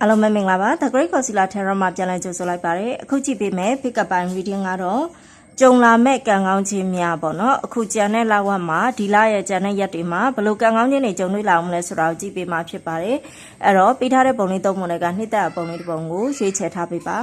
အားလုံးပဲမင်္ဂလာပါ The Great Concealer Terror မှာပြန်လည်ကြိုဆိုလိုက်ပါရစေအခုကြည့်ပေးမယ် pick up ပိုင်း reading ကတော့ကြုံလာမဲ့ကံကောင်းခြင်းများပေါ့နော်အခုကြံတဲ့လောက်ဝက်မှာဒီလရဲ့ကြံတဲ့ရက်တွေမှာဘယ်လိုကံကောင်းခြင်းတွေကြုံတွေ့လာအောင်လဲဆိုတာကိုကြည့်ပေးမှာဖြစ်ပါတယ်အဲ့တော့ပေးထားတဲ့ပုံလေးသုံးပုံတွေကနှစ်သက်ပုံလေးတစ်ပုံကိုရွေးချယ်ထားပေးပါ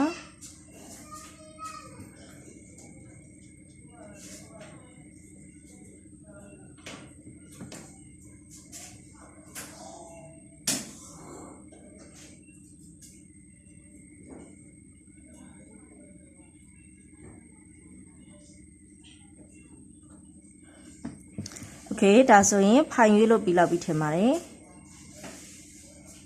ကဲဒါဆိုရင်ဖိုင်ရွေးလို့ပြီးလောက်ပြီးထင်ပါတယ်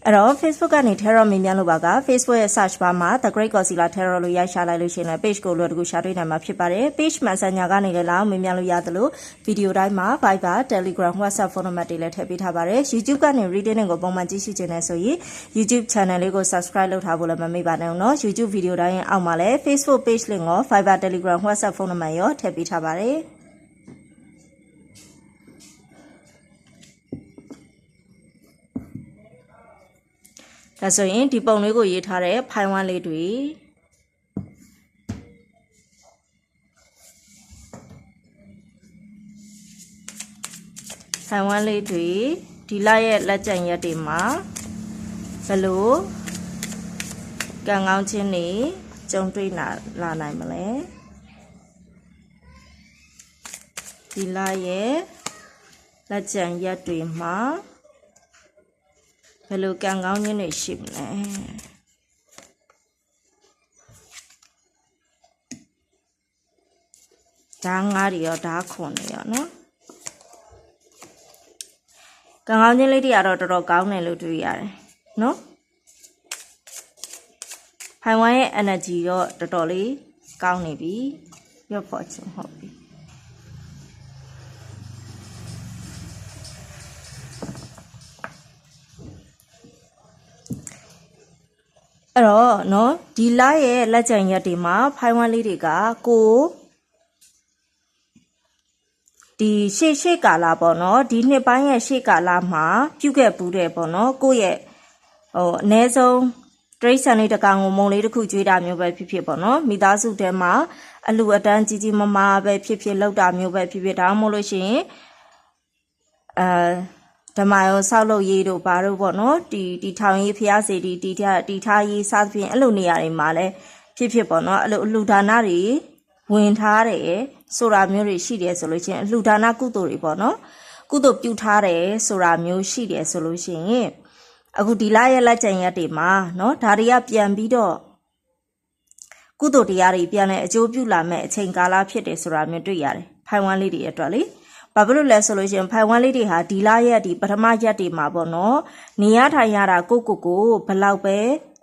အဲ့တော့ Facebook ကနေ Terror မြင်မြန်လို့ပါက Facebook ရဲ့ search bar မှာ The Great Godzilla Terror လို့ရိုက်ရှာလိုက်လို့ရှိရင်လည်း page ကိုလိုတကူရှာတွေ့နိုင်မှာဖြစ်ပါတယ် page မှာစညာကနေလည်းလောက်မြင်မြန်လို့ရသလို video တိုင်းမှာ Viber Telegram WhatsApp ဖုန်းနံပါတ်တွေလည်းထည့်ပေးထားပါတယ် YouTube ကနေ reading ကိုပုံမှန်ကြည့်ရှုခြင်းနဲ့ဆိုရင် YouTube channel လေးကို subscribe လုပ်ထားဖို့လည်းမမေ့ပါနဲ့နော် YouTube video တိုင်းအောက်မှာလည်း Facebook page link ကို Viber Telegram WhatsApp ဖုန်းနံပါတ်ရောထည့်ပေးထားပါတယ် ဒါဆိုရင်ဒီပုံလေးကိုရေးထားတဲ့ဖိုင်ဝမ်လေးတွေဖိုင်ဝမ်လေးတွေဒီလရဲ့လက်ကျန်ရက်တွေမှာဘယ်လိုကံကောင်းခြင်းတွေကြုံတွေ့လာလာနိုင်မလဲဒီလရဲ့လက်ကျန်ရက်တွေမှာ ဘယ်လိုကံကောင်းခြင်းတွေရှိမလဲဓာတ်ငါးတွေရောဓာတ်ခွန်တွေရောနော်ကံကောင်းခြင်းလေးတွေကတော့တော်တော်ကောင်းတယ်လို့တွေ့ရတယ်နော်ဖိုင်ဝမ်ရဲ့ energy တော့တော်တော်လေးကောင်းနေပြီရော့ဖို့ချင်းဟုတ်ပြီ အဲ့တော့နော်ဒီလရဲ့လက်ကြံရက်တွေမှာဖိုင်ဝမ်လေးတွေကကိုဒီရှေ့ရှေ့ကာလပေါ့နော်ဒီနှစ်ပိုင်းရဲ့ရှေ့ကာလမှာပြုခဲ့ဘူးတယ်ပေါ့နော်ကိုယ့်ရဲ့ဟိုအ ਨੇ ဆုံးတရိတ်ဆန်လေးတကောင်ကိုမုံလေးတစ်ခုကျွေးတာမျိုးပဲဖြစ်ဖြစ်ပေါ့နော်မိသားစုထဲမှာအလူအတန်းကြီးကြီးမမားပဲဖြစ်ဖြစ်လောက်တာမျိုးပဲဖြစ်ဖြစ်ဒါမှမဟုတ်လို့ရှိရင်အဲ ဓမ္မရောဆောက်လုပ်ရေးတို့ဘာတို့ပေါ့နော်တီတီထောင်ရေးဖျားစီတီတီထားတီထားရေးစသဖြင့်အဲ့လိုနေရာတွေမှာလည်းဖြစ်ဖြစ်ပေါ့နော်အဲ့လိုအလှူဒါနတွေဝင်ထားတယ်ဆိုတာမျိုးတွေရှိတယ်ဆိုလို့ချင်းအလှူဒါနကုသိုလ်တွေပေါ့နော်ကုသိုလ်ပြုထားတယ်ဆိုတာမျိုးရှိတယ်ဆိုလို့ရှိရင်အခုဒီလရဲ့လက်ကျန်ရက်တွေမှာနော်ဒါတွေကပြန်ပြီးတော့ကုသိုလ်တရားတွေပြန်လဲအကျိုးပြုလာမဲ့အချိန်ကာလဖြစ်တယ်ဆိုတာမျိုးတွေ့ရတယ်ဖိုင်ဝမ်လေးတွေအတွက်လေ ဘာဖြစ်လို့လဲဆိုလို့ရှိရင်ဖိုင်ဝမ်လေးတွေဟာဒီလရက်ဒီပထမရက်တွေမှာပေါ့နော်နေရထိုင်ရတာကိုကိုကိုဘလောက်ပဲ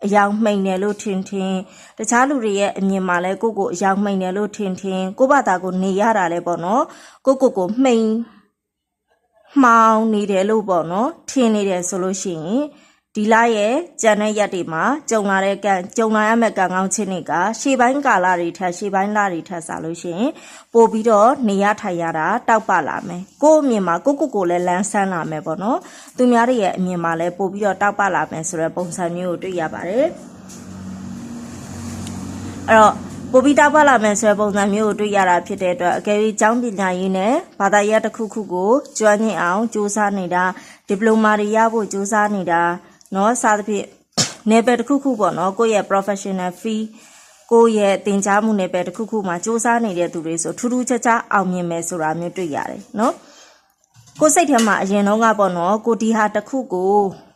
အယောင်မှိန်တယ်လို့ထင်ထင်တခြားလူတွေရဲ့အမြင်မှာလဲကိုကိုအယောင်မှိန်တယ်လို့ထင်ထင်ကိုဘာသာကိုနေရတာလဲပေါ့နော်ကိုကိုကိုမှိန်မှောင်နေတယ်လို့ပေါ့နော်ထင်နေတယ်ဆိုလို့ရှိရင် ဒီလရဲ့ကြံတဲ့ရက်တွေမှာကြုံလာတဲ့ကံကြုံလာရမယ့်ကံကောင်းခြင်းတွေကရှေ့ပိုင်းကာလတွေထက်ရှေ့ပိုင်းလတွေထက်စားလို့ရှိရင်ပို့ပြီးတော့နေရထိုင်ရတာတောက်ပလာမယ်ကိုယ့်အမြင်မှာကိုကိုကိုလည်းလန်းဆန်းလာမယ်ပေါ့နော်သူများတွေရဲ့အမြင်မှာလည်းပို့ပြီးတော့တောက်ပလာမယ်ဆိုတဲ့ပုံစံမျိုးကိုတွေ့ရပါတယ်အဲ့တော့ပိုပြီးတောက်ပလာမယ်ဆိုတဲ့ပုံစံမျိုးကိုတွေ့ရတာဖြစ်တဲ့အတွက်အကယ်၍ကျောင်းပညာရေးနဲ့ဘာသာရပ်တစ်ခုခုကိုကျွမ်းကျင်အောင်စူးစမ်းနေတာဒီပလိုမာတွေရဖို့စူးစမ်းနေတာ နော်စသဖြင့်နယ်ပယ်တစ်ခုခုပေါ့နော်ကိုယ့်ရဲ့ professional fee ကိုယ့်ရဲ့တင် जा မှုနယ်ပယ်တစ်ခုခုမှာစူးစမ်းနေတဲ့သူတွေဆိုထူးထူးခြားခြားအောင်မြင်မယ်ဆိုတာမျိုးတွေ့ရတယ်နော်ကိုစိတ်ထဲမှာအရင်တော့ကပေါ့နော်ကိုဒီဟာတစ်ခုကို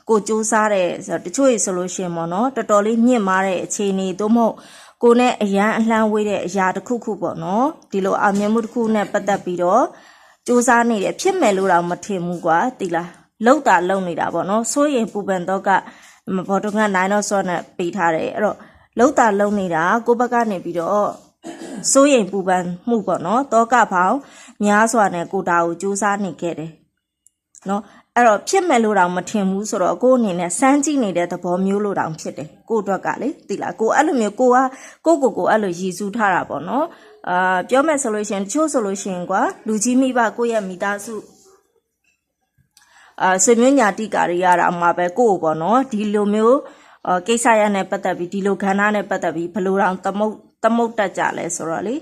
ကိုစူးစမ်းတဲ့ဆိုတော့တချို့ရေဆိုလို့ရှိရင်ပေါ့နော်တော်တော်လေးမြင့်မားတဲ့အခြေအနေသို့မဟုတ်ကိုနဲ့အရန်အလှမ်းဝေးတဲ့အရာတစ်ခုခုပေါ့နော်ဒီလိုအောင်မြင်မှုတစ်ခုနဲ့ပတ်သက်ပြီးတော့စူးစမ်းနေတယ်ဖြစ်မယ်လို့တော့မထင်ဘူးကွာတိလား လောက်တာလုံနေတာပေါ့နော်စိုးရင်ပူပန်တော့ကဘောတော့ကနိုင်တော့စောနဲ့ပေးထားတယ်အဲ့တော့လောက်တာလုံနေတာကိုဘက်ကနေပြီးတော့စိုးရင်ပူပန်မှုပေါ့နော်တောကဖောင်များစွာနဲ့ကိုတာကိုစူးစမ်းနေခဲ့တယ်နော်အဲ့တော့ဖြစ်မယ်လို့တော့မထင်ဘူးဆိုတော့ကိုအနေနဲ့စမ်းကြည့်နေတဲ့သဘောမျိုးလို့တောင်ဖြစ်တယ်ကိုအတွက်ကလေသိလားကိုအဲ့လိုမျိုးကိုကကိုကိုကိုအဲ့လိုရည်စူးထားတာပေါ့နော်အာပြောမယ်ဆိုလို့ရှိရင်တချို့ဆိုလို့ရှိရင်ကွာလူကြီးမိဘကိုယ့်ရဲ့မိသားစု အာဆွေမျိုးညာတိကာတွေရတာမှာပဲကိုယ့်ကိုပေါ့နော်ဒီလိုမျိုးအော်ကိစ္စရနဲ့ပတ်သက်ပြီးဒီလိုခန္ဓာနဲ့ပတ်သက်ပြီးဘယ်လိုတောင်သမုတ်သမုတ်တက်ကြလဲဆိုတော့လေ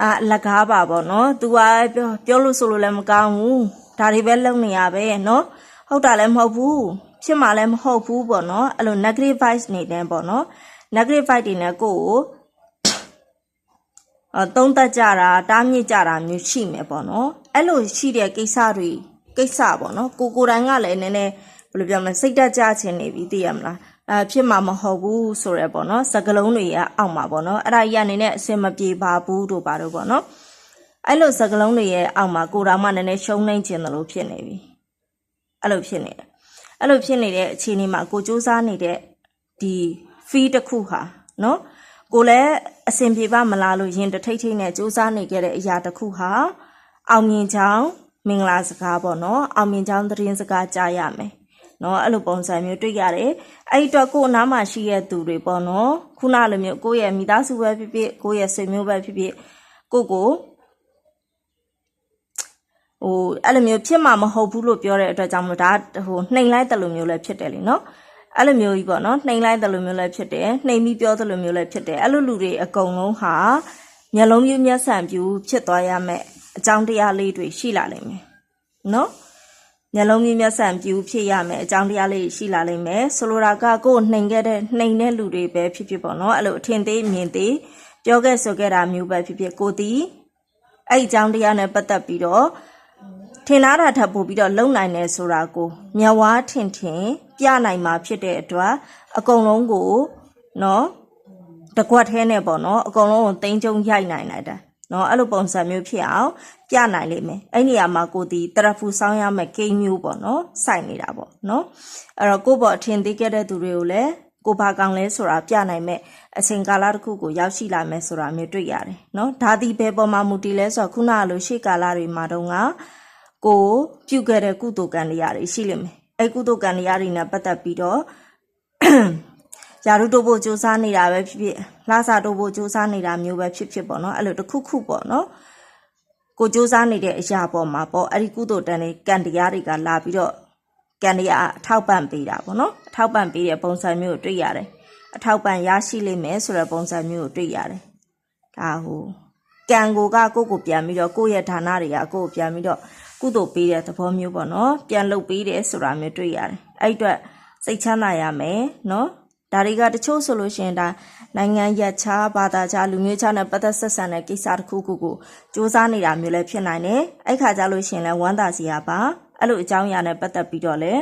အာအလကားပါပေါ့နော်။ तू ကပြောပြောလို့ဆိုလို့လည်းမကောင်းဘူး။ဒါတွေပဲလုပ်နေရပဲနော်။ဟုတ်တာလည်းမဟုတ်ဘူး။ဖြစ်မှလည်းမဟုတ်ဘူးပေါ့နော်။အဲ့လို negative vibes နေတယ်ပေါ့နော်။ negative vibe တွေနဲ့ကိုယ့်ကိုအသုံးသက်ကြတာတားမြစ်ကြတာမျိုးရှိမယ်ပေါ့နော်အဲ့လိုရှိတဲ့ကိစ္စတွေ ကိစ္စပေါ့နော်ကိုကိုယ်တိုင်ကလည်းနည်းနည်းဘယ်လိုပြောမလဲစိတ်တက်ကြချင်နေပြီသိရမလားအဲဖြစ်မှာမဟုတ်ဘူးဆိုရဲပေါ့နော်စကလုံးတွေရအောက်မှာပေါ့နော်အဲ့ဒါကြီးကနေနဲ့အစင်မပြေပါဘူးတို့ပါတော့ပေါ့နော်အဲ့လိုစကလုံးတွေရဲ့အောက်မှာကိုယ်တော်မှနည်းနည်းရှုံးနှိမ့်ခြင်းတယ်လို့ဖြစ်နေပြီအဲ့လိုဖြစ်နေတယ်အဲ့လိုဖြစ်နေတဲ့အခြေအနေမှာကိုစူးစမ်းနေတဲ့ဒီ fee တစ်ခုဟာနော်ကိုလည်းအဆင်ပြေပါမလားလို့ရင်တထိတ်ထိတ်နဲ့စူးစမ်းနေခဲ့တဲ့အရာတစ်ခုဟာအောင်မြင်ကြောင်း မင်္ဂလာစကားပေါ့နော်အောင်မြင်ကြောင်းသတင်းစကားကြားရမယ်နော်အဲ့လိုပုံစံမျိုးတွေ့ရတယ်အဲ့ဒီတော့ကိုယ်အနားမှာရှိတဲ့သူတွေပေါ့နော်ခုနလိုမျိုးကိုယ့်ရဲ့မိသားစုပဲဖြစ်ဖြစ်ကိုယ့်ရဲ့ဆွေမျိုးပဲဖြစ်ဖြစ်ကိုယ့်ကိုဟိုအဲ့လိုမျိုးဖြစ်မှာမဟုတ်ဘူးလို့ပြောတဲ့အတွက်ကြောင့်မလို့ဒါဟိုနှိမ်လိုက်တယ်လို့မျိုးလည်းဖြစ်တယ်လीနော်အဲ့လိုမျိုးကြီးပေါ့နော်နှိမ်လိုက်တယ်လို့မျိုးလည်းဖြစ်တယ်နှိမ်ပြီးပြောတယ်လို့မျိုးလည်းဖြစ်တယ်အဲ့လိုလူတွေအကုန်လုံးဟာမျက်လုံးပြူးမျက်စံပြူးဖြစ်သွားရမယ် အကြောင်းတရားလေးတွေရှိလာလိမ့်မယ်နော်မျက်လုံးပြူးမျက်စံပြူးဖြစ်ရမယ်အကြောင်းတရားလေးရှိလာလိမ့်မယ်ဆိုလိုတာကကိုယ်နှိမ်ခဲ့တဲ့နှိမ်တဲ့လူတွေပဲဖြစ်ဖြစ်ပေါ့နော်အဲ့လိုအထင်သေးမြင်သေးပြောခဲ့ဆိုခဲ့တာမျိုးပဲဖြစ်ဖြစ်ကိုတီးအဲ့အကြောင်းတရားနဲ့ပတ်သက်ပြီးတော့ထင်သားတာထပ်ပို့ပြီးတော့လုံနိုင်တယ်ဆိုတာကိုမျက်ဝါးထင်ထင်ပြနိုင်မှာဖြစ်တဲ့အတွက်အကုန်လုံးကိုနော်တကွက်သေးနဲ့ပေါ့နော်အကုန်လုံးကိုတင်းကျုံရိုက်နိုင်လိုက်တာ နော်အဲ့လိုပုံစံမျိုးဖြစ်အောင်ပြနိုင်လိမ့်မယ်အဲ့နေရာမှာကိုဒီတရဖူဆောင်းရမယ်ကိန်းမျိုးပေါ့နော်စိုက်နေတာပေါ့နော်အဲ့တော့ကိုပေါ့အထင်သေးခဲ့တဲ့သူတွေကိုလည်းကိုဘာကောင်လဲဆိုတာပြနိုင်မဲ့အချိန်ကာလတစ်ခုကိုရောက်ရှိလာမယ်ဆိုတာမျိုးတွေ့ရတယ်နော်ဒါဒီဘယ်ပေါ်မှာမူတည်လဲဆိုတော့ခုနကလိုရှေ့ကာလတွေမှာတုန်းကကိုပြုတ်ခဲ့တဲ့ကုသိုလ်ကံတရားတွေရှိလိမ့်မယ်။အဲ့ကုသိုလ်ကံတရားတွေနဲ့ပတ်သက်ပြီးတော့ ယာရုတို့ဖို့စူးစမ်းနေတာပဲဖြစ်ဖြစ်လာစာတို့ဖို့စူးစမ်းနေတာမျိုးပဲဖြစ်ဖြစ်ပေါ့နော်အဲ့လိုတစ်ခုခုပေါ့နော်ကိုစူးစမ်းနေတဲ့အရာပေါ်မှာပေါ့အဲ့ဒီကုသိုလ်တန်တွေကံတရားတွေကလာပြီးတော့ကံတရားအထောက်ပံ့ပေးတာပေါ့နော်အထောက်ပံ့ပေးတဲ့ပုံစံမျိုးကိုတွေ့ရတယ်အထောက်ပံ့ရရှိလိမ့်မယ်ဆိုတဲ့ပုံစံမျိုးကိုတွေ့ရတယ်ဒါဟိုကံကိုကကိုယ့်ကိုပြန်ပြီးတော့ကိုယ့်ရဲ့ဌာနတွေကကိုယ့်ကိုပြန်ပြီးတော့ကုသိုလ်ပေးတဲ့သဘောမျိုးပေါ့နော်ပြန်လုပ်ပေးတယ်ဆိုတာမျိုးတွေ့ရတယ်အဲ့အတွက်စိတ်ချမ်းသာရမယ်နော် ဒါတွေကတချို့ဆိုလို့ရှိရင်ဒါနိုင်ငံရက်ခြားဘာသာခြားလူမျိုးခြားနဲ့ပတ်သက်ဆက်ဆံတဲ့ကိစ္စတစ်ခုခုကိုစူးစမ်းနေတာမျိုးလည်းဖြစ်နိုင်တယ်အဲ့ခါကြလို့ရှိရင်လည်းဝမ်းသာစရာပါအဲ့လိုအကြောင်းအရာနဲ့ပတ်သက်ပြီးတော့လည်း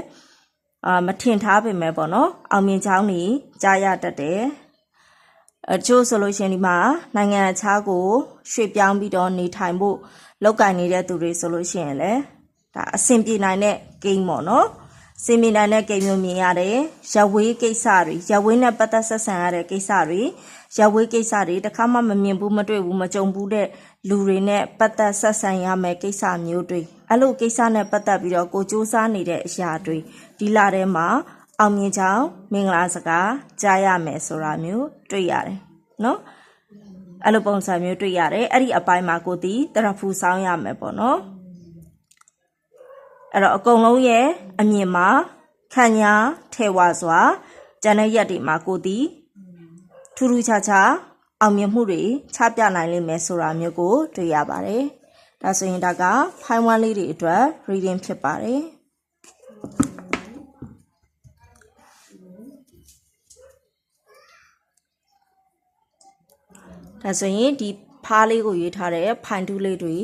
အာမထင်ထားပေမဲ့ပေါ့နော်အောင်မြင်ချောင်းကြီးကြားရတတ်တယ်အချို့ဆိုလို့ရှိရင်ဒီမှာနိုင်ငံခြားကိုရွှေ့ပြောင်းပြီးတော့နေထိုင်ဖို့လောက်ကင်နေတဲ့သူတွေဆိုလို့ရှိရင်လည်းဒါအဆင်ပြေနိုင်တဲ့ဂိမ်းပေါ့နော် စင်မီနိုင်တဲ့ကိန်းမျိုးမြင်ရတယ်ရဝေးကိစ္စတွေရဝေးနဲ့ပတ်သက်ဆက်ဆံရတဲ့ကိစ္စတွေရဝေးကိစ္စတွေတခါမှမမြင်ဘူးမတွေ့ဘူးမကြုံဘူးတဲ့လူတွေနဲ့ပတ်သက်ဆက်ဆံရမယ်ကိစ္စမျိုးတွေအဲ့လိုကိစ္စနဲ့ပတ်သက်ပြီးတော့ကိုစူးစမ်းနေတဲ့အရာတွေဒီလာထဲမှာအောင်မြင်ကြောင်းမင်္ဂလာစကားကြားရမယ်ဆိုတာမျိုးတွေ့ရတယ်နော်အဲ့လိုပုံစံမျိုးတွေ့ရတယ်အဲ့ဒီအပိုင်းမှာကိုတီတရဖူဆောင်းရမယ်ပေါ့နော် အဲ့တော့အကုန်လုံးရဲ့အမြင်မှာခံညာထဲဝါစွာကျန်တဲ့ရက်တွေမှာကိုတီထူးထူးခြားခြားအောင်မြင်မှုတွေချပြနိုင်လိမ့်မယ်ဆိုတာမျိုးကိုတွေ့ရပါတယ်ဒါဆိုရင်ဒါကဖိုင်ဝမ်လေးတွေအတွက် reading ဖြစ်ပါတယ်ဒါဆိုရင်ဒီဖားလေးကိုရွေးထားတဲ့ဖိုင်တူးလေးတွေ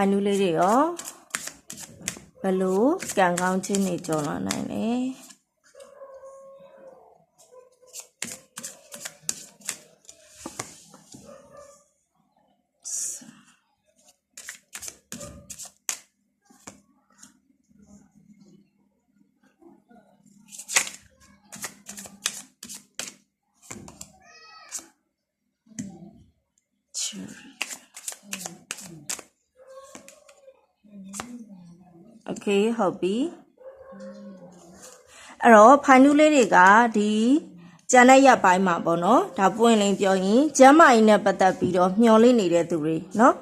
ဖိုင်တူးလေးတွေရောဘယ်လိုကံကောင်းခြင်းတွေကြော်လာနိုင်လဲချူ โอเคဟုတ်ပြီအဲ့တော့ဖိုင်နူးလေးတွေကဒီကျန်တဲ့ရက်ပိုင်းမှာပေါ့နော်ဒါပွင့်လင်းပြောရင်ကျမ်းမာရေးနဲ့ပတ်သက်ပြီးတော့မျှော်လင့်နေတဲ့သူတွေနော်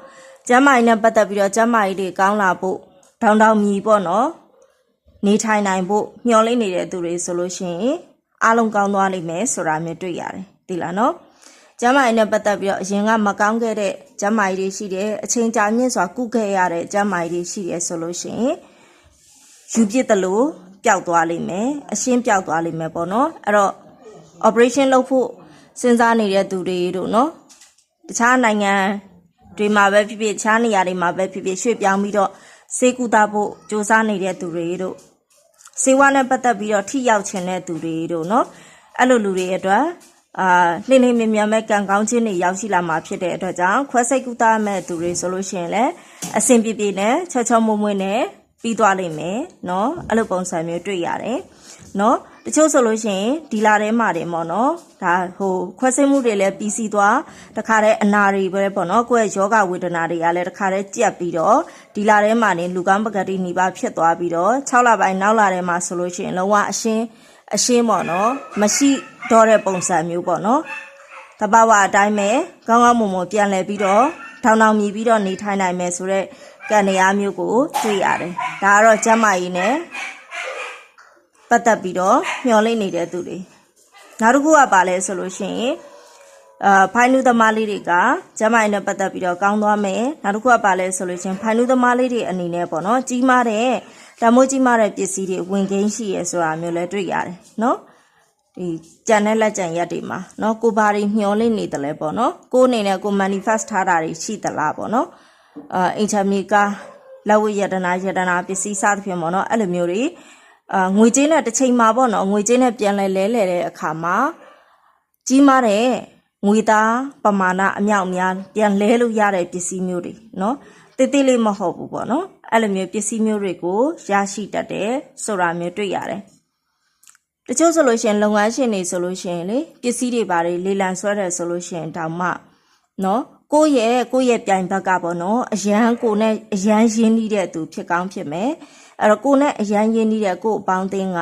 ကျမ်းမာရေးနဲ့ပတ်သက်ပြီးတော့ကျမ်းမာရေးတွေကောင်းလာဖို့ ထောင်ထောင်မြည်ပေါ့နော်နေထိုင်နိုင်ဖို့မျှော်လင့်နေတဲ့သူတွေဆိုလို့ရှိရင်အားလုံးကောင်းသွားလိမ့်မယ်ဆိုတာမျိုးတွေ့ရတယ်သိလားနော်ကျမ်းမာရေးနဲ့ပတ်သက်ပြီးတော့အရင်ကမကောင်းခဲ့တဲ့ကျမ်းမာရေးတွေရှိတယ်အချိန်ကြာမြင့်စွာကုခဲ့ရတဲ့ကျမ်းမာရေးတွေရှိတယ်ဆိုလို့ရှိရင် ယူပြစ်တယ်လို့ပျောက်သွားလိမ့်မယ်အရှင်းပျောက်သွားလိမ့်မယ်ပေါ့နော်အဲ့တော့ operation လုပ်ဖို့စဉ်းစားနေတဲ့သူတွေတို့နော်တခြားနိုင်ငံတွေမှာပဲဖြစ်ဖြစ်တခြားနေရာတွေမှာပဲဖြစ်ဖြစ်ရွှေ့ပြောင်းပြီးတော့စေကူတာဖို့စူးစမ်းနေတဲ့သူတွေတို့စေဝါနဲ့ပတ်သက်ပြီးတော့ထိရောက်ခြင်းတဲ့သူတွေတို့နော်အဲ့လိုလူတွေအတွက်အာနှင်းနှင်းမြင်မြင်မဲ့ကံကောင်းခြင်းတွေရောက်ရှိလာမှာဖြစ်တဲ့အတွက်ကြောင့်ခွဲစိတ်ကူတာမဲ့သူတွေဆိုလို့ရှိရင်လည်းအဆင်ပြေပြေနဲ့ချောချောမွေ့မွေ့နဲ့ ပြီးသွားလိမ့်မယ်နော်အဲ့လိုပုံစံမျိုးတွေ့ရတယ်နော်တချို့ဆိုလို့ရှိရင်ဒီလာထဲမှာတယ်ပေါ့နော်ဒါဟိုခွဲစိတ်မှုတွေလည်းပြီးစီးသွားတခါတည်းအနာတွေပဲပေါ့နော်ကိုယ့်ရဲ့ယောဂဝေဒနာတွေကလည်းတခါတည်းကြက်ပြီးတော့ဒီလာထဲမှာနေလူကောင်းပကတိနေပါဖြစ်သွားပြီးတော့6လပိုင်းနောက်လာထဲမှာဆိုလို့ရှိရင်လုံးဝအရှင်းအရှင်းပေါ့နော်မရှိတော့တဲ့ပုံစံမျိုးပေါ့နော်တဘာဝအတိုင်းပဲကောင်းကောင်းမွန်မွန်ပြန်လဲပြီးတော့ထောင်ထောင်မြည်ပြီးတော့နေထိုင်နိုင်မယ်ဆိုတော့ ကံတရားမျိုးကိုတွေ့ရတယ်။ဒါကတော့ကျမ်းမာရေးနဲ့ပတ်သက်ပြီးတော့မျောလိမ့်နေတဲ့သူတွေ။နောက်တစ်ခုကပါလဲဆိုလို့ရှိရင်အာဖိုင်လူသမားလေးတွေကကျမရဲ့နဲ့ပတ်သက်ပြီးတော့ကောင်းသွားမယ်နောက်တစ်ခုကပါလဲဆိုလို့ချင်းဖိုင်လူသမားလေးတွေအနေနဲ့ပေါ့နော်ကြီးမားတဲ့တမိုးကြီးမားတဲ့ပစ္စည်းတွေဝင်ကင်းရှိရဆိုတာမျိုးလည်းတွေ့ရတယ်နော်ဒီကြံတဲ့လက်ကြံရက်တွေမှာနော်ကိုဘာတွေမျောလိမ့်နေတယ်လဲပေါ့နော်ကိုအနေနဲ့ကို manifest ထားတာတွေရှိသလားပေါ့နော် အာအင်ချာမီကာလက်ဝိယတနာယတနာပစ္စည်းစသဖြင့်ပေါ့နော်အဲ့လိုမျိုးတွေအာငွေကြေးနဲ့တစ်ချိန်မှာပေါ့နော်ငွေကြေးနဲ့ပြန်လဲလဲလဲတဲ့အခါမှာကြီးမားတဲ့ငွေသားပမာဏအမြောက်အများပြန်လဲလို့ရတဲ့ပစ္စည်းမျိုးတွေနော်တိတိလေးမဟုတ်ဘူးပေါ့နော်အဲ့လိုမျိုးပစ္စည်းမျိုးတွေကိုရရှိတတ်တယ်ဆိုတာမျိုးတွေ့ရတယ်တချို့ဆိုလို့ရှိရင်လုပ်ငန်းရှင်တွေဆိုလို့ရှိရင်လေပစ္စည်းတွေပါလေလေလံဆွဲတယ်ဆိုလို့ရှိရင်တောင်မှနော် ကိုယ့်ရဲ့ကိုယ့်ရဲ့ပြိုင်ဘက်ကပေါ့နော်အရန်ကိုနဲ့အရန်ရင်းနှီးတဲ့သူဖြစ်ကောင်းဖြစ်မယ်အဲ့တော့ကိုနဲ့အရန်ရင်းနှီးတဲ့ကို့အပေါင်းအသင်းက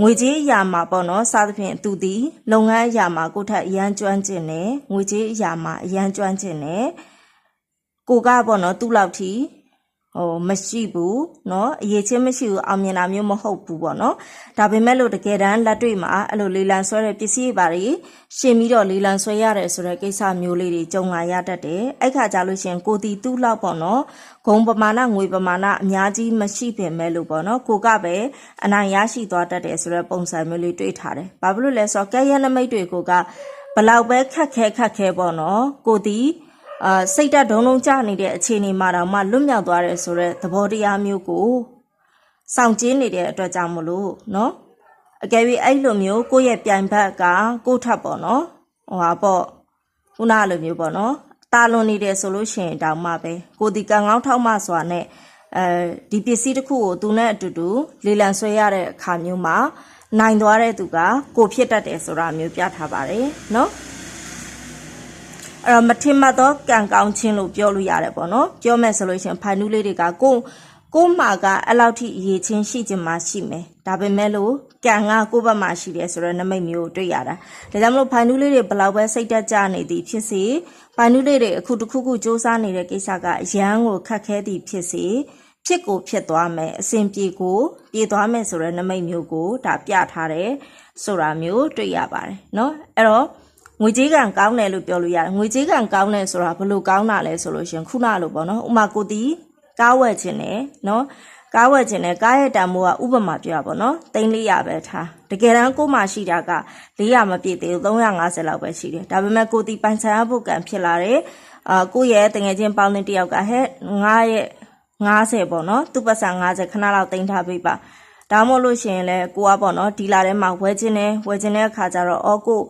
ငွေကြေးအရာမှာပေါ့နော်စသဖြင့်သူဒီလုပ်ငန်းအရာမှာကိုယ့်ထက်အရန်ကျွမ်းကျင်တယ်ငွေကြေးအရာမှာအရန်ကျွမ်းကျင်တယ်ကိုကပေါ့နော်သူ့လောက်ထိ ဟိုမရှိဘူးเนาะအရေးချင်းမရှိဘူးအောင်မြင်တာမျိုးမဟုတ်ဘူးပေါ့နော်ဒါပေမဲ့လို့တကယ်တမ်းလက်တွေ့မှာအဲ့လိုလေးလံဆွဲတဲ့ပစ္စည်းတွေပါတွေရှင်ပြီးတော့လေးလံဆွဲရတယ်ဆိုတဲ့ကိစ္စမျိုးလေးတွေကြုံလာရတတ်တယ်အဲ့ခါကြလို့ရှရင်ကိုတီသူ့လောက်ပေါ့နော်ဂုံပမာဏငွေပမာဏအများကြီးမရှိပင်မဲ့လို့ပေါ့နော်ကိုကပဲအနိုင်ရရှိသွားတတ်တယ်ဆိုတဲ့ပုံစံမျိုးလေးတွေ့ထားတယ်ဘာဖြစ်လို့လဲဆိုတော့ကဲရနမိတ်တွေကိုကဘလောက်ပဲခက်ခဲခက်ခဲပေါ့နော်ကိုတီ အာစိတ်ဓာတ်ဒုံလုံးကျနေတဲ့အခြေအနေမှာတောင်မှလွတ်မြောက်သွားတယ်ဆိုတော့သဘောတရားမျိုးကိုစောင့်ကြည့်နေတဲ့အတွက်ကြောင့်မလို့နော်အကယ်၍အဲ့လိုမျိုးကိုယ့်ရဲ့ပြိုင်ဘက်ကကိုထပ်ပေါ့နော်ဟိုဟာပေါ့ခုနလိုမျိုးပေါ့နော်တာလွန်နေတယ်ဆိုလို့ရှိရင်တောင်မှပဲကိုဒီကံကောင်းထောက်မှဆိုတာနဲ့အဲဒီပစ္စည်းတစ်ခုကိုသူနဲ့အတူတူလေလံဆွဲရတဲ့အခါမျိုးမှာနိုင်သွားတဲ့သူကကိုဖြစ်တတ်တယ်ဆိုတာမျိုးပြထားပါတယ်နော် အဲ့တော့မထင်မှတ်သောကံကောင်းခြင်းလို့ပြောလို့ရတယ်ပေါ့နော်ပြောမယ်ဆိုလို့ရှိရင်ဖိုင်နူးလေးတွေကကိုကိုမှာကအဲ့လောက်ထိအရေးချင်းရှိခြင်းမှရှိမယ်ဒါပေမဲ့လို့ကံကကိုယ့်ဘက်မှာရှိတယ်ဆိုတော့နမိတ်မျိုးတွေ့ရတာဒါကြောင့်မလို့ဖိုင်နူးလေးတွေဘယ်လောက်ပဲစိတ်တက်ကြနေသည်ဖြစ်စေဖိုင်နူးလေးတွေအခုတစ်ခုခုစူးစမ်းနေတဲ့ကိစ္စကအရန်ကိုခက်ခဲသည်ဖြစ်စေဖြစ်ကိုဖြစ်သွားမယ်အစဉ်ပြေကိုပြေသွားမယ်ဆိုတဲ့နမိတ်မျိုးကိုဒါပြထားတယ်ဆိုတာမျိုးတွေ့ရပါတယ်เนาะအဲ့တော့ ငွေကြေးကံကောင်းတယ်လို့ပြောလို့ရတယ်ငွေကြေးကံကောင်းတယ်ဆိုတာဘယ်လိုကောင်းတာလဲဆိုလို့ရှင်ခုနလိုပေါ့နော်ဥမာကိုတီကားဝယ်ခြင်းနဲ့နော်ကားဝယ်ခြင်းနဲ့ကားရဲ့တန်မိုးကဥပမာပြောတာပေါ့နော်300ပဲထားတကယ်တမ်းကိုမှရှိတာက400မပြည့်သေးဘူး350လောက်ပဲရှိတယ်ဒါပေမဲ့ကိုတီပိုင်ဆိုင်ရဖို့ကံဖြစ်လာတယ်အာကိုရဲ့တငယ်ချင်းပေါင်းတဲ့တယောက်ကဟဲ့ငါရဲ့90ပေါ့နော်သူ့ပတ်စံ90ခဏလောက်တင်ထားပေးပါဒါမှမဟုတ်လို့ရှိရင်လည်းကိုကပေါ့နော်ဒီလာထဲမှာဝယ်ခြင်းနဲ့ဝယ်ခြင်းတဲ့အခါကျတော့အော်ကို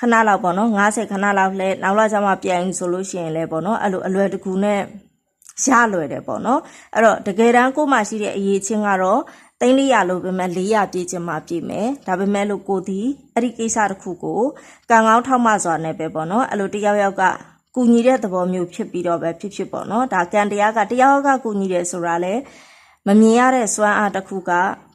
ခဏလောက်ပေါ့နော်90ခဏလောက်လဲနောက်လာကြမှာပြန်ဆိုလို့ရှိရင်လဲပေါ့နော်အဲ့လိုအလွယ်တကူနဲ့ရလွယ်တယ်ပေါ့နော်အဲ့တော့တကယ်တမ်းကိုမှရှိတဲ့အရေးချင်းကတော့သိန်း400လို့ပဲမဲ့400ပြည့်ချင်မှပြည့်မယ်ဒါပေမဲ့လို့ကိုဒီအဲ့ဒီကိစ္စတစ်ခုကိုကံကောင်းထောက်မှစွာနဲ့ပဲပေါ့နော်အဲ့လိုတယောက်ယောက်ကကူညီတဲ့သဘောမျိုးဖြစ်ပြီးတော့ပဲဖြစ်ဖြစ်ပေါ့နော်ဒါကံတရားကတယောက်ယောက်ကကူညီတယ်ဆိုတာလဲမမြင်ရတဲ့စွမ်းအားတစ်ခုက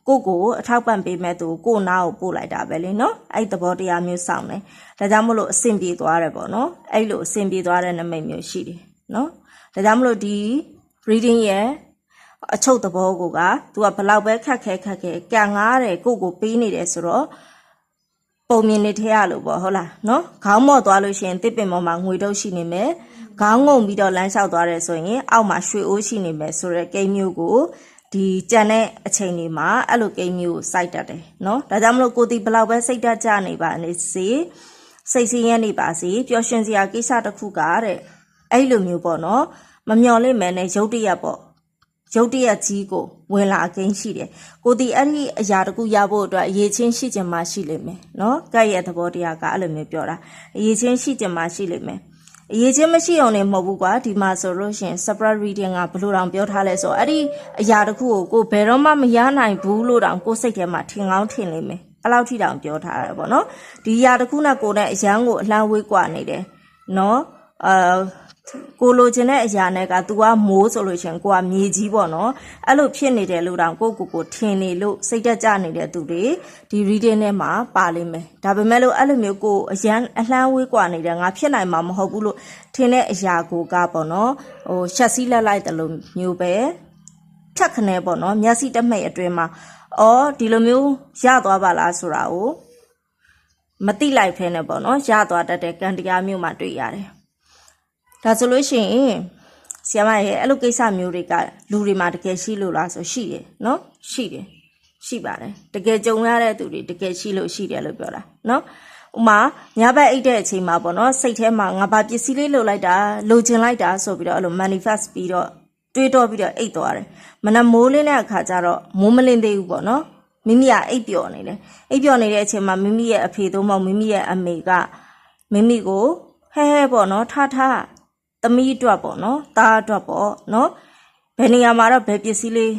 ကိုယ့်ကိုအထောက်ပံ့ပေးမဲ့သူကိုယ့်နားကိုပို့လိုက်တာပဲလေနော်အဲ့ဒီသဘောတရားမျိုးစောင့်တယ်ဒါကြောင့်မလို့အဆင်ပြေသွားတယ်ပေါ့နော်အဲ့လိုအဆင်ပြေသွားတဲ့နမိတ်မျိုးရှိတယ်နော်ဒါကြောင့်မလို့ဒီ reading ရဲ့အချုပ်သဘောကိုက तू ကဘလောက်ပဲခက်ခဲခက်ခဲကံငားတယ်ကိုယ့်ကိုပေးနေတယ်ဆိုတော့ပုံမြင်နေထဲရလို့ပေါ့ဟုတ်လားနော်ခေါင်းမော့သွားလို့ရှိရင်တစ်ပင်ပေါ်မှာငွေတုပ်ရှိနေမယ်ခေါင်းငုံပြီးတော့လမ်းလျှောက်သွားတယ်ဆိုရင်အောက်မှာရွှေအိုးရှိနေမယ်ဆိုတော့ကိန်းမျိုးကို ဒီကြံတဲ့အချိန်တွေမှာအဲ့လိုကိန်းမျိုးကိုစိုက်တတ်တယ်နော်ဒါကြောင့်မလို့ကိုတီဘလောက်ပဲစိတ်ဓာတ်ကြနေပါနေစေစိတ်ဆင်းရဲနေပါစေပျော်ရွှင်စရာကိစ္စတစ်ခုကတဲ့အဲ့လိုမျိုးပေါ့နော်မမျော်လင့်မဲနဲ့ရုတ်တရက်ပေါ့ရုတ်တရက်ကြီးကိုဝင်လာအကင်းရှိတယ်။ကိုတီအဲ့ဒီအရာတကူရဖို့အတွက်အရေးချင်းရှိချင်မှရှိလိမ့်မယ်နော်။ကဲ့ရဲ့သဘောတရားကအဲ့လိုမျိုးပြောတာ။အရေးချင်းရှိချင်မှရှိလိမ့်မယ်။ အရေးချင်းမရှိအောင်လည်းမဟုတ်ဘူးကွာဒီမှာဆိုလို့ရှိရင် separate reading ကဘယ်လိုတောင်ပြောထားလဲဆိုတော့အဲ့ဒီအရာတခုကိုကိုဘယ်တော့မှမရနိုင်ဘူးလို့တောင်ကိုစိတ်ထဲမှာထင်ကောင်းထင်လိမ့်မယ်။အဲ့လောက်ထိတောင်ပြောထားတယ်ပေါ့နော်။ဒီအရာတခုနဲ့ကိုနဲ့အရန်ကိုအလံဝေးกว่าနေတယ်နော်။အာ ကိုလိုချင်တဲ့အရာနဲ့က तू ကမိုးဆိုလို့ရှရင်ကိုကမြေကြီးပေါ့နော်အဲ့လိုဖြစ်နေတယ်လို့တောင်ကိုကိုကိုထင်နေလို့စိတ်တက်ကြနေတဲ့သူတွေဒီ reading ထဲမှာပါလိမ့်မယ်ဒါပေမဲ့လို့အဲ့လိုမျိုးကိုအရန်အလှမ်းဝေးกว่าနေတယ်ငါဖြစ်နိုင်မှာမဟုတ်ဘူးလို့ထင်တဲ့အရာကိုကပေါ့နော်ဟိုရှက်စီးလက်လိုက်တယ်လို့မျိုးပဲဖြတ်ခနဲပေါ့နော်မျက်စိတမိတ်အတွင်းမှာအော်ဒီလိုမျိုးရသွားပါလားဆိုတာကိုမတိလိုက်ဖဲနဲ့ပေါ့နော်ရသွားတတ်တဲ့ကံတရားမျိုးမှတွေ့ရတယ် ဒါဆိုလို့ရှိရင်ဆီယမရဲ့အဲ့လိုကိစ္စမျိုးတွေကလူတွေမှာတကယ်ရှိလို့လားဆိုရှိတယ်နော်ရှိတယ်ရှိပါတယ်တကယ်ကြုံရတဲ့သူတွေတကယ်ရှိလို့ရှိတယ်လို့ပြောတာနော်ဥမာညဘက်အိတ်တဲ့အချိန်မှာပေါ့နော်စိတ်ထဲမှာငါဘာပစ္စည်းလေးလိုလိုက်တာလိုချင်လိုက်တာဆိုပြီးတော့အဲ့လို manifest ပြီးတော့တွေးတော့ပြီးတော့အိတ်သွားတယ်မနက်မိုးလင်းတဲ့အခါကျတော့မိုးမလင်းသေးဘူးပေါ့နော်မိမိကအိတ်ပျော်နေတယ်အိတ်ပျော်နေတဲ့အချိန်မှာမိမိရဲ့အဖေသုံးမောင်မိမိရဲ့အမေကမိမိကိုဟဲဟဲပေါ့နော်ထားထား သမီးအတွက်ပေါ့နော်သားအတွက်ပေါ့နော်ဘယ်နေရာမှာတော့ဘယ်ပစ္စည်းလေး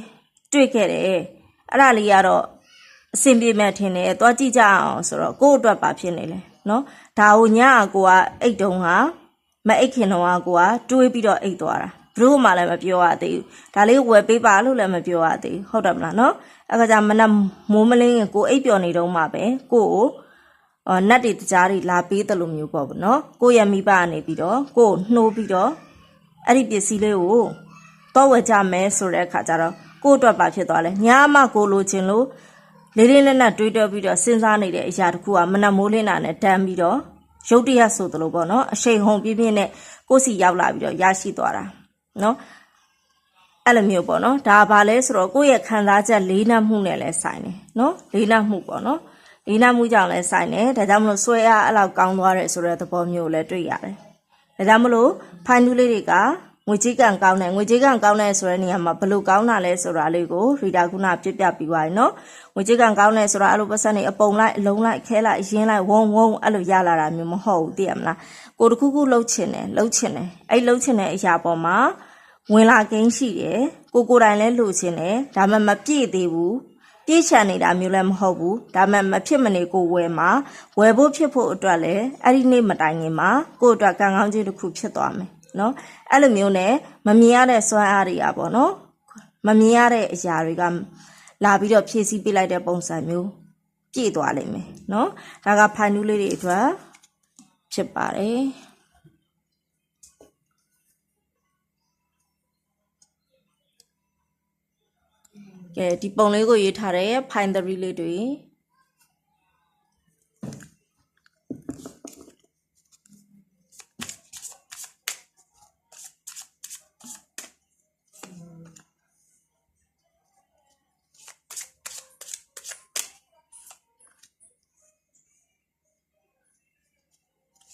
တွေ့ခဲ့တယ်အဲ့ဒါလေးကတော့အဆင်ပြေမဲ့ထင်တယ်သွားကြည့်ကြအောင်ဆိုတော့ကိုယ့်အတွက်ပါဖြစ်နေလဲနော်ဒါကိုညအကိုကအိတ်တုံးကမအိတ်ခင်တော့ကကိုကတွေးပြီးတော့အိတ်သွားတာဘလို့မှလည်းမပြောရသေးဘူးဒါလေးဝယ်ပေးပါလို့လည်းမပြောရသေးဘူးဟုတ်တယ်မလားနော်အဲ့ကကြမနက်မိုးမလင်းရင်ကိုအိတ်ပျော်နေတော့မှပဲကိုကိုအော် နတ်တွေတကြားတွေလာပေးတယ်လို့မျိုးပေါ့ဗောနော်ကိုရဲ့မိဘကနေပြီးတော့ကိုကိုနှိုးပြီးတော့အဲ့ဒီပစ္စည်းလေးကိုတော့ဝယ်ကြမယ်ဆိုတဲ့အခါကျတော့ကို့အတွက်ပါဖြစ်သွားလဲညာမှကိုလိုချင်လို့လေးလေးနက်နက်တွေးတောပြီးတော့စဉ်းစားနေတဲ့အရာတစ်ခုကမနက်မိုးလင်းတာနဲ့တန်းပြီးတော့ရုတ်တရက်ဆိုသလိုပေါ့နော်အရှိန်ဟုန်ပြင်းပြင်းနဲ့ကိုယ့်စီရောက်လာပြီးတော့ရရှိသွားတာနော်အဲ့လိုမျိုးပေါ့နော်ဒါဘာလဲဆိုတော့ကိုယ့်ရဲ့ခံစားချက်လေးနက်မှုနဲ့လည်းဆိုင်တယ်နော်လေးနက်မှုပေါ့နော်လေး နက်မှုကြောင့်လည်းဆိုင်တယ်ဒါကြောင့်မလို့ဆွဲအားအဲ့လောက်ကောင်းသွားတယ်ဆိုတဲ့သဘောမျိုးလည်းတွေ့ရတယ်ဒါကြောင့်မလို့ဖိုင်နူးလေးတွေကငွေကြေးကံကောင်းတယ်ငွေကြေးကံကောင်းတယ်ဆိုတဲ့နေရာမှာဘယ်လိုကောင်းတာလဲဆိုတာလေးကိုရီတာကုနာပြပြပြီးသွားရင်နော်ငွေကြေးကံကောင်းတယ်ဆိုတာအဲ့လိုပတ်စံနေအပုံလိုက်အလုံးလိုက်ခဲလိုက်ရင်းလိုက်ဝုံဝုံအဲ့လိုရလာတာမျိုးမဟုတ်ဘူးသိရမလားကိုတခုခုလှုပ်ချင်တယ်လှုပ်ချင်တယ်အဲ့လှုပ်ချင်တဲ့အရာပေါ်မှာဝင်လာကိန်းရှိတယ်ကိုကိုယ်တိုင်လည်းလှုပ်ချင်တယ်ဒါမှမပြည့်သေးဘူး ပြည့်ချန်နေတာမျိုးလည်းမဟုတ်ဘူးဒါမှမဖြစ်မနေကိုဝယ်မှာဝယ်ဖို့ဖြစ်ဖို့အတွက်လည်းအဲ့ဒီနေ့မတိုင်ခင်မှာကိုယ့်အတွက်ကံကောင်းခြင်းတစ်ခုဖြစ်သွားမယ်နော်အဲ့လိုမျိုးနဲ့မမြင်ရတဲ့စွမ်းအားတွေကပေါ့နော်မမြင်ရတဲ့အရာတွေကလာပြီးတော့ဖြည့်ဆည်းပေးလိုက်တဲ့ပုံစံမျိုးပြည့်သွားလိမ့်မယ်နော်ဒါကဖိုင်နူးလေးတွေအတွက်ဖြစ်ပါတယ် ကဲဒီပုံလေးကိုရေးထားတဲ့ find the လေးတွေ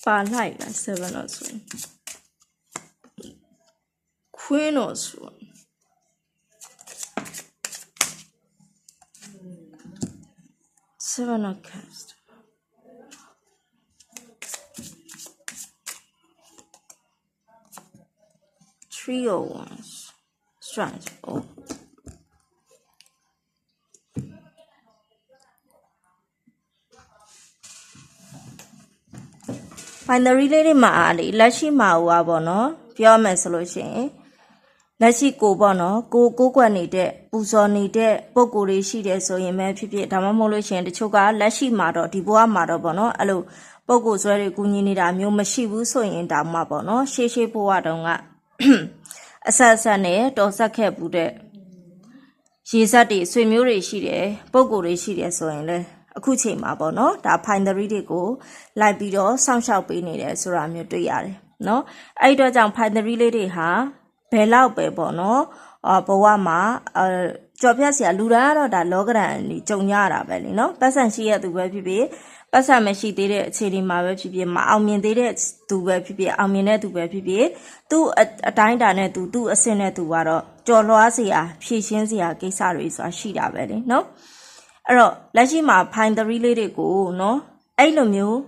ပါလိုက်လား7တော့ဆိုရင်ခွင်းတော့ဆို seven of cast three of wands strength oh ဖိုင်နရီလေးတွေမှာလေလက်ရှိမှာဟိုပါပေါ့နော်ပြောမယ်ဆိုလို့ရှိရင် လက်ရှိကိုပေါ့နော်ကိုကိုကွက်နေတဲ့ပူဇော်နေတဲ့ပုံကိုယ်တွေရှိတယ်ဆိုရင်ပဲဖြစ်ဖြစ်ဒါမှမဟုတ်လို့ရှိရင်တချို့ကလက်ရှိမှာတော့ဒီဘဝမှာတော့ပေါ့နော်အဲ့လိုပုံကိုယ်ဆွဲတွေကူညီနေတာမျိုးမရှိဘူးဆိုရင်တောင်မှပေါ့နော်ရှေးရှေးဘဝတုန်းကအဆက်အဆက်နဲ့တော်ဆက်ခဲ့ဘူးတဲ့ရေစက်တွေဆွေမျိုးတွေရှိတယ်ပုံကိုယ်တွေရှိတယ်ဆိုရင်လေအခုချိန်မှာပေါ့နော်ဒါ finery တွေကိုလိုက်ပြီးတော့စောင့်ရှောက်ပေးနေတယ်ဆိုတာမျိုးတွေ့ရတယ်နော်အဲ့ဒီတော့ကြောင့် finery လေးတွေဟာ ဘယ်လောက်ပဲပေါ့နော်အဘဝမှာအဲကြော်ပြတ်စရာလူတိုင်းကတော့ဒါလောကရန်ကြီးကြုံရတာပဲလीနော်ပတ်စံရှိရသူပဲဖြစ်ဖြစ်ပတ်စံမရှိသေးတဲ့အခြေအနေမှာပဲဖြစ်ဖြစ်မအောင်မြင်သေးတဲ့သူပဲဖြစ်ဖြစ်အောင်မြင်တဲ့သူပဲဖြစ်ဖြစ်သူ့အအတိုင်းအတာနဲ့သူသူ့အဆင့်နဲ့သူကတော့ကြော်လွှားစရာဖြည့်ရှင်းစရာကိစ္စတွေဆိုတာရှိတာပဲလीနော်အဲ့တော့လက်ရှိမှာဖိုင်3လေးတွေကိုနော်အဲ့လိုမျိုး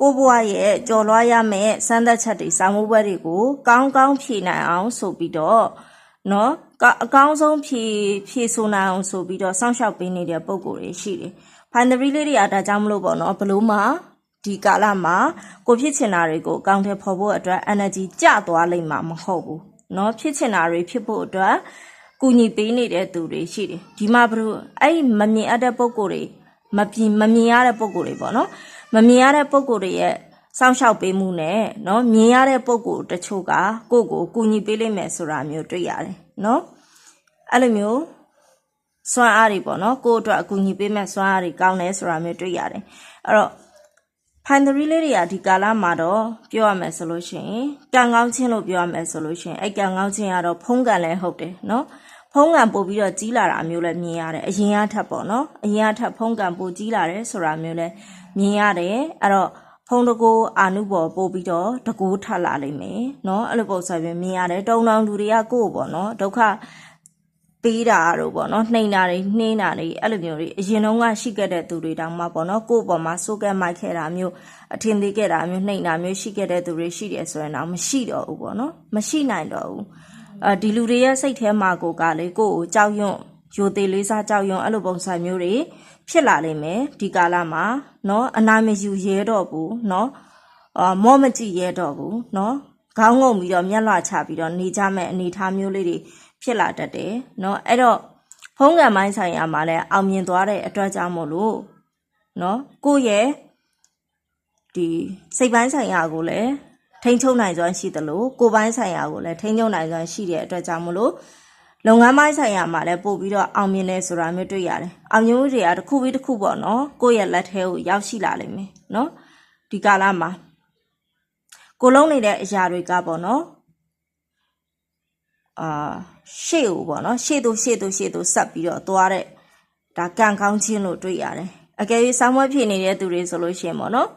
ကိုဘွားရဲ့ကြော်လွှားရမယ့်စမ်းသပ်ချက်တွေစာမိုးဘွဲတွေကိုကောင်းကောင်းဖြေနိုင်အောင်ဆိုပြီးတော့နော်က အကောင်းဆုံးဖြေဖြေဆိုနိုင်အောင်ဆိုပြီးတော့စောင့်ရှောက်ပေးနေတဲ့ပုံကိုယ်တွေရှိတယ်ဖိုင်3လေးတွေကဒါကြောင့်မလို့ပေါ့နော်ဘလို့မှဒီကာလမှာကိုဖြစ်ချင်တာတွေကိုအကောင့်ထဲပေါ်ဖို့အတွက် energy ကျသွားလိမ့်မှာမဟုတ်ဘူးเนาะဖြစ်ချင်တာတွေဖြစ်ဖို့အတွက်ကူညီပေးနေတဲ့သူတွေရှိတယ်ဒီမှာဘလို့အဲ့ဒီမမြင်အပ်တဲ့ပုံကိုယ်တွေမပြင်းမမြင်ရတဲ့ပုံကိုယ်တွေပေါ့နော် မမြင်ရတဲ့ပုံကိုယ်တွေရဲ့စောင့်ရှောက်ပေးမှုနဲ့เนาะမြင်ရတဲ့ပုံကိုယ်တချို့ကကိုယ့်ကိုကူညီပေးလိမ့်မယ်ဆိုတာမျိုးတွေ့ရတယ်เนาะအဲ့လိုမျိုး စွမ်းအားတွေပေါ့နော်ကိုယ့်အတွက်အကူအညီပေးမဲ့စွမ်းအားတွေကောင်းတယ်ဆိုတာမျိုးတွေ့ရတယ်အဲ့တော့ဖိုင်သရီလေးတွေကဒီကာလမှာတော့ပြောရမယ်ဆိုလို့ရှိရင်ကံကောင်းခြင်းလို့ပြောရမယ်ဆိုလို့ရှိရင်အဲ့ကံကောင်းခြင်းကတော့ဖုံးကံလည်းဟုတ်တယ်နော် ဖုံးကံပို့ပြီးတော့ကြီးလာတာမျိုးလည်းမြင်ရတယ်အရင်အထက်ပေါ့နော်အရင်အထက်ဖုံးကံပို့ကြီးလာတယ်ဆိုတာမျိုးလည်းမြင်ရတယ်အဲ့တော့ဖုံးတကိုးအာနုဘော်ပို့ပြီးတော့တကိုးထလာလိမ့်မယ်နော်အဲ့လိုပုံစံမျိုးမြင်ရတယ်တုံတောင်လူတွေကကိုယ့်ကိုပေါ့နော်ဒုက္ခပေးတာတို့ပေါ့နော်နှိမ်တာတွေနှင်းတာတွေအဲ့လိုမျိုးတွေအရင်တုန်းကရှိခဲ့တဲ့သူတွေတောင်မှပေါ့နော်ကိုယ့်ဘော်မှာစိုးကဲမိုက်ခဲ့တာမျိုးအထင်သေးခဲ့တာမျိုးနှိမ်တာမျိုးရှိခဲ့တဲ့သူတွေရှိတယ်ဆိုရင်တော့မရှိတော့ဘူးပေါ့နော်မရှိနိုင်တော့ဘူးအဲ ဒီလူတွေရဲ့စိတ်ထဲမှာကိုကလေကိုယ့်ကိုကြောက်ရွံ့ရိုသေလေးစားကြောက်ရွံ့အဲ့လိုပုံစံမျိုးတွေဖြစ်လာလိမ့်မယ်ဒီကာလမှာနော်အနာမယူရဲတော့ဘူးနော်အာမောမကြည့်ရဲတော့ဘူးနော်ခေါင်းငုံပြီးတော့မျက်လွှာချပြီးတော့နေကြမဲ့အနေအထားမျိုးလေးတွေ ဖြစ်လာတတ်တယ်เนาะအဲ့တော့ဖုံးကံမိုင်းဆိုင်ရာမှာလည်းအောင်မြင်သွားတဲ့အတွက်ကြောင့်မို့လို့เนาะကိုယ့်ရဲ့ဒီစိတ်ပိုင်းဆိုင်ရာကိုလည်း ထိန်းချုပ်နိုင်စွမ်းရှိသလိုကိုယ်ပိုင်းဆိုင်ရာကိုလည်းထိန်းချုပ်နိုင်စွမ်းရှိတဲ့အတွက်ကြောင့်မို့လို့လုပ်ငန်းပိုင်းဆိုင်ရာမှာလည်းပို့ပြီးတော့အောင်မြင်နေဆိုတာမျိုးတွေ့ရတယ်အောင်မြင်မှုတွေကတစ်ခုပြီးတစ်ခုပေါ့နော်ကိုယ့်ရဲ့လက်ထဲကိုရောက်ရှိလာလိမ့်မယ်နော်ဒီကာလမှာကိုလုံးနေတဲ့အရာတွေကပေါ့နော်အာရှေ့ကိုပေါ့နော်ရှေ့သို့ရှေ့သို့ရှေ့သို့ဆက်ပြီးတော့သွားတဲ့ဒါကံကောင်းခြင်းလို့တွေ့ရတယ်အကယ်၍ဆောင်းမွေးဖြစ်နေတဲ့သူတွေဆိုလို့ရှိရင်ပေါ့နော်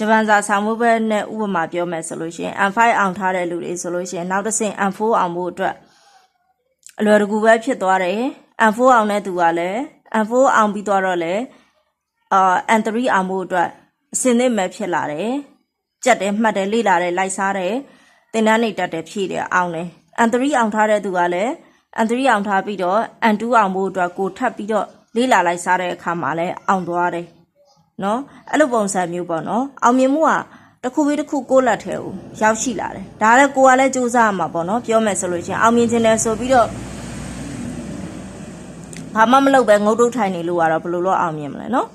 ဂျပန်စာဆောင်းမွေးပဲနဲ့ဥပမာပြောမယ်ဆိုလို့ရှိရင် M5 အောင်ထားတဲ့လူတွေဆိုလို့ရှိရင်နောက်တစ်ဆင့် M4 အောင်ဖို့အတွက်အလွယ်တကူပဲဖြစ်သွားတယ် M4 အောင်တဲ့သူကလည်း M4 အောင်ပြီးတော့တော့လေအာ N3 အောင်ဖို့အတွက်အစင်းသစ်မဲ့ဖြစ်လာတယ်ကြက်တယ်မှတ်တယ်လေ့လာတယ်လိုက်စားတယ်တင်တန်းနေတက်တယ်ဖြည့်တယ်အောင်တယ် N3 အောင်ထားတဲ့သူကလည်း N3 အောင်ထားပြီးတော့ N2 အောင်ဖို့အတွက်ကိုထပ်ပြီးတော့လေးလာလိုက်စားတဲ့အခါမှာလည်းအောင်သွားတယ် နော်အဲ့လိုပုံစံမျိုးပေါ့နော်အောင်မြင်မှုကတစ်ခုပြီးတစ်ခုကိုယ့်လက်ထဲကိုရောက်ရှိလာတယ်ဒါလည်းကိုကလည်းစူးစမ်းရမှာပေါ့နော်ပြောမယ်ဆိုလို့ချင်းအောင်မြင်ခြင်းတယ်ဆိုပြီးတော့ဘာမှမလုပ်ပဲငုတ်တုတ်ထိုင်နေလို့ကတော့ဘယ်လိုလို့အောင်မြင်မလဲနော်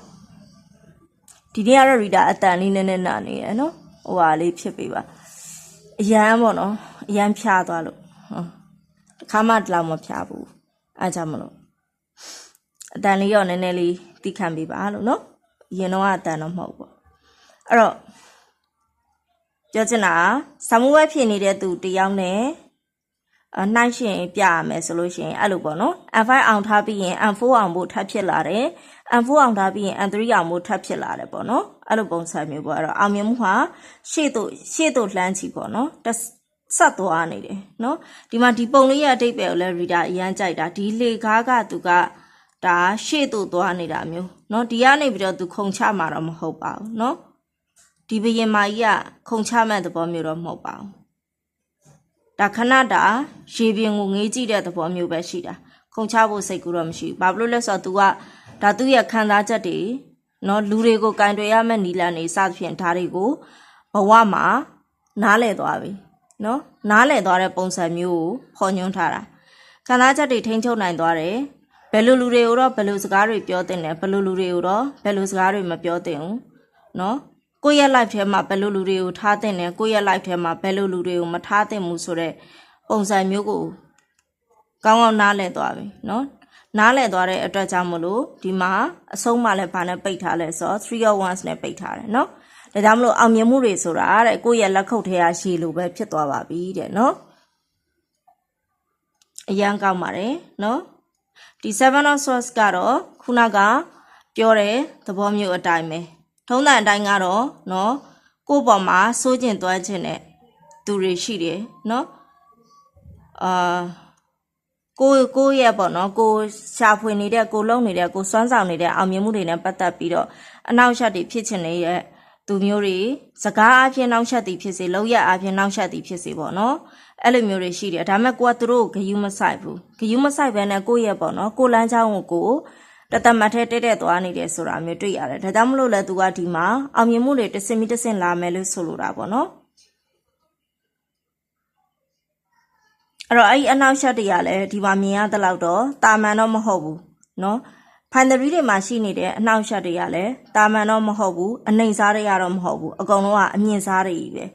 ဒီနေ့ကတော့ reader အတန်လေးနည်းနည်းနာနေရယ်နော်ဟိုဟာလေးဖြစ်ပေးပါအရန်ပေါ့နော်အရန်ဖြားသွားလို့ဟောတစ်ခါမှတလောက်မဖြားဘူးအားကြောင့်မလို့အတန်လေးတော့နည်းနည်းလေးတိခံပေးပါလို့နော်အ ရင်တော့အတန်တော့မဟုတ်ဘူးအဲ့တော့ပြောချင်တာဆာမူဝဲဖြစ်နေတဲ့သူတယောက်နဲ့အနှိုင်းရှင်ပြရမယ်ဆိုလို့ရှိရင်အဲ့လိုပေါ့နော် N5 အောင်ထားပြီးရင် N4 အောင်ဖို့ထပ်ဖြစ်လာတယ် N4 အောင်ထားပြီးရင် N3 အောင်ဖို့ထပ်ဖြစ်လာတယ်ပေါ့နော်အဲ့လိုပုံစံမျိုးပေါ့အဲ့တော့အောင်မြင်မှုဟာရှေ့သို့ရှေ့သို့လှမ်းချီပေါ့နော်တစ်ဆက်သွားနေတယ်နော်ဒီမှာဒီပုံလေးရဲ့အတိတ်ပဲကိုလည်း reader အရန်ကြိုက်တာဒီလေကားကသူကဒါရှေ့သို့သွားနေတာမျိုး နော်ဒီကနေပြီးတော့သူခုံချမှာတော့မဟုတ်ပါဘူးနော်ဒီဘရင်မကြီးကခုံချမဲ့သဘောမျိုးတော့မဟုတ်ပါဘူးဒါခဏတာရေပြင်ကိုငေးကြည့်တဲ့သဘောမျိုးပဲရှိတာခုံချဖို့စိတ်ကူးတော့မရှိဘူးဘာလို့လဲဆိုတော့ तू ကဒါသူ့ရဲ့ခံစားချက်တွေနော်လူတွေကိုကင်တွယ်ရမဲ့နီလန်တွေစသဖြင့်ဒါတွေကိုဘဝမှာနားလည်သွားပြီနော်နားလည်သွားတဲ့ပုံစံမျိုးကိုဖော်ညွှန်းထားတာခံစားချက်တွေထိန်းချုပ်နိုင်သွားတယ် ဘယ်လိုလူတွေကိုတော့ဘယ်လိုစကားတွေပြောတင်လဲဘယ်လိုလူတွေကိုတော့ဘယ်လိုစကားတွေမပြောတင်ဘူးနော်ကိုယ့်ရဲ့ life ထဲမှာဘယ်လိုလူတွေကိုထားတင်လဲကိုယ့်ရဲ့ life ထဲမှာဘယ်လိုလူတွေကိုမထားတင်ဘူးဆိုတော့ပုံစံမျိုးကိုကောင်းကောင်းနားလည်သွားပြီနော်နားလည်သွားတဲ့အတွက်ကြောင့်မလို့ဒီမှာအဆုံးမှလည်းဘာနဲ့ပိတ်ထားလဲဆိုတော့3 of ones နဲ့ပိတ်ထားတယ်နော်ဒါကြောင့်မလို့အောင်မြင်မှုတွေဆိုတာတဲ့ကိုယ့်ရဲ့လက်ခုပ်ထဲကရေလိုပဲဖြစ်သွားပါပြီတဲ့နော်အရန်ကောက်ပါတယ်နော် ဒီ seven of swords ကတော့ခုနကပြောတဲ့သဘောမျိုးအတိုင်းပဲထုံးတန်အတိုင်းကတော့နော်ကိုယ့်ပေါ်မှာစိုးကျင်သွားခြင်းနဲ့သူတွေရှိတယ်နော်အာကိုကိုရဲ့ပေါ့နော်ကိုရှာဖွေနေတဲ့ကိုလုံနေတဲ့ကိုစွမ်းဆောင်နေတဲ့အောင်မြင်မှုတွေနဲ့ပတ်သက်ပြီးတော့အနောက်ရှက်တွေဖြစ်ချင်နေတဲ့သူမျိုးတွေစကားအပြင်နောက်ရှက်တွေဖြစ်စေလောက်ရအပြင်နောက်ရှက်တွေဖြစ်စေပေါ့နော် အဲ့လိုမျိုးတွေရှိတယ်ဒါပေမဲ့ကိုကသူတို့ကိုဂယူးမဆိုင်ဘူးဂယူးမဆိုင်ဘဲနဲ့ကိုယ့်ရဲ့ပေါ့နော်ကိုလမ်းချောင်းကိုကိုတသက်မထဲတက်တက်သွားနေတယ်ဆိုတာမျိုးတွေ့ရတယ်ဒါကြောင့်မလို့လဲသူကဒီမှာအောင်မြင်မှုတွေတစ်စင်ပြီးတစ်စင်လာမယ်လို့ဆိုလိုတာပေါ့နော်အဲ့တော့အဲ့ဒီအနောက်ရှက်တွေကလည်းဒီမှာမြင်ရတဲ့လောက်တော့တာမန်တော့မဟုတ်ဘူးเนาะဖိုင်ဒရီတွေမှာရှိနေတဲ့အနောက်ရှက်တွေကလည်းတာမန်တော့မဟုတ်ဘူးအနှိမ်စားတွေကတော့မဟုတ်ဘူးအကုန်လုံးကအမြင့်စားတွေကြီးပဲ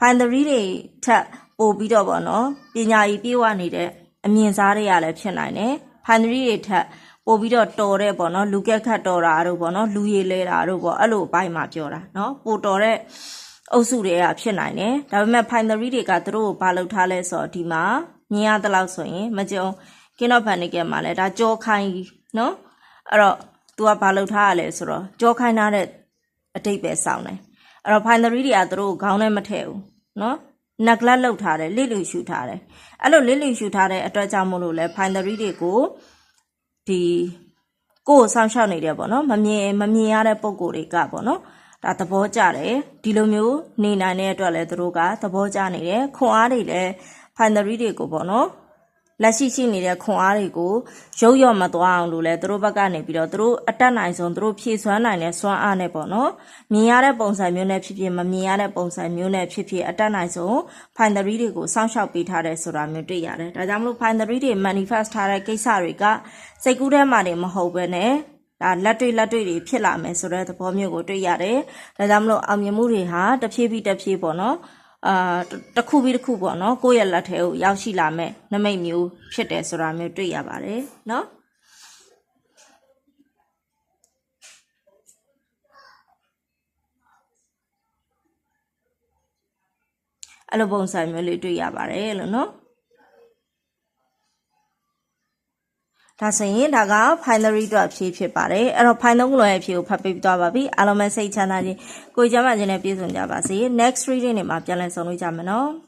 ဖိုင်ဒရီတွေထက် ပို့ပြီးတော့ပေါ့နော်ပညာကြီးပြေဝနေတဲ့အမြင့်စားတွေကလည်းဖြစ်နိုင်တယ်ဖိုင်ဒရီတွေထက်ပို့ပြီးတော့တော်တဲ့ပေါ့နော်လူကက်ခတ်တော်တာတို့ပေါ့နော်လူရည်လဲတာတို့ပေါ့အဲ့လိုအပိုင်းမှာပြောတာเนาะပိုတော်တဲ့အုပ်စုတွေကဖြစ်နိုင်တယ်ဒါပေမဲ့ဖိုင်ဒရီတွေကသူတို့ကိုဘာလုပ်ထားလဲဆိုတော့ဒီမှာမြင်ရတဲ့လောက်ဆိုရင်မကြုံကင်းတော့ဖန်နေကမှာလဲဒါကြောခိုင်းเนาะအဲ့တော့ तू ကဘာလုပ်ထားရလဲဆိုတော့ကြောခိုင်းထားတဲ့အတိတ်ပဲစောင်းတယ်အဲ့တော့ဖိုင်ဒရီတွေကသူတို့ကိုခေါင်းထဲမထည့်ဘူးเนาะ နက်လက်လောက်ထားတယ်လစ်လူရှူထားတယ်အဲ့လိုလစ်လူရှူထားတဲ့အတွက်ကြောင့်မို့လို့လဲဖိုင်ဒရီတွေကိုဒီကိုယ်ကိုစောင့်ရှောက်နေတယ်ပေါ့နော်မမြင်မမြင်ရတဲ့ပုံကိုယ်တွေကပေါ့နော်ဒါသဘောကျတယ်ဒီလိုမျိုးနေနိုင်တဲ့အတွက်လည်းသူတို့ကသဘောကျနေတယ်ခွန်အားတွေလည်းဖိုင်ဒရီတွေကိုပေါ့နော် လက်ရှိရှိနေတဲ့ခွန်အားတွေကိုရုပ်ရော့မသွားအောင်လို့လဲသူတို့ဘက်ကနေပြီးတော့သူတို့အတက်နိုင်ဆုံးသူတို့ဖြည့်ဆွမ်းနိုင်တဲ့စွမ်းအားနဲ့ပေါ့နော်မြင်ရတဲ့ပုံစံမျိုးနဲ့ဖြစ်ဖြစ်မမြင်ရတဲ့ပုံစံမျိုးနဲ့ဖြစ်ဖြစ်အတက်နိုင်ဆုံးဖိုင်ဒရီတွေကိုစောင့်ရှောက်ပေးထားတဲ့ဆိုတာမျိုးတွေ့ရတယ်ဒါကြောင့်မလို့ဖိုင်ဒရီတွေ manifest ထားတဲ့ကိစ္စတွေကစိတ်ကူးထဲမှာနေမဟုတ်ဘဲနဲ့ဒါလက်တွေ့လက်တွေ့တွေဖြစ်လာမယ်ဆိုတဲ့သဘောမျိုးကိုတွေ့ရတယ်။ဒါကြောင့်မလို့အောင်မြင်မှုတွေဟာတစ်ဖြည်းဖြည်းတစ်ဖြည်းပေါ့နော်။ အာတစ်ခုပြီးတစ်ခုပေါ့နော်။ကိုယ့်ရဲ့လက်ထဲကိုရောက်ရှိလာမဲ့နမိတ်မျိုးဖြစ်တယ်ဆိုတာမျိုးတွေ့ရပါတယ်နော်။အဲ့လိုပုံစံမျိုးလေးတွေ့ရပါတယ်လို့နော်။ ဒါဆိုရင်ဒါက binary အတွက်အဖြေဖြစ်ပါတယ်အဲ့တော့ final ကလုံးရဲ့အဖြေကိုဖတ်ပေးသွားပါပြီအားလုံးပဲစိတ်ချမ်းသာခြင်းကိုယ်ကျမ်းမာခြင်းနဲ့ပြည့်စုံကြပါစေ next reading တွေမှာပြန်လည်ဆုံတွေ့ကြမယ်နော်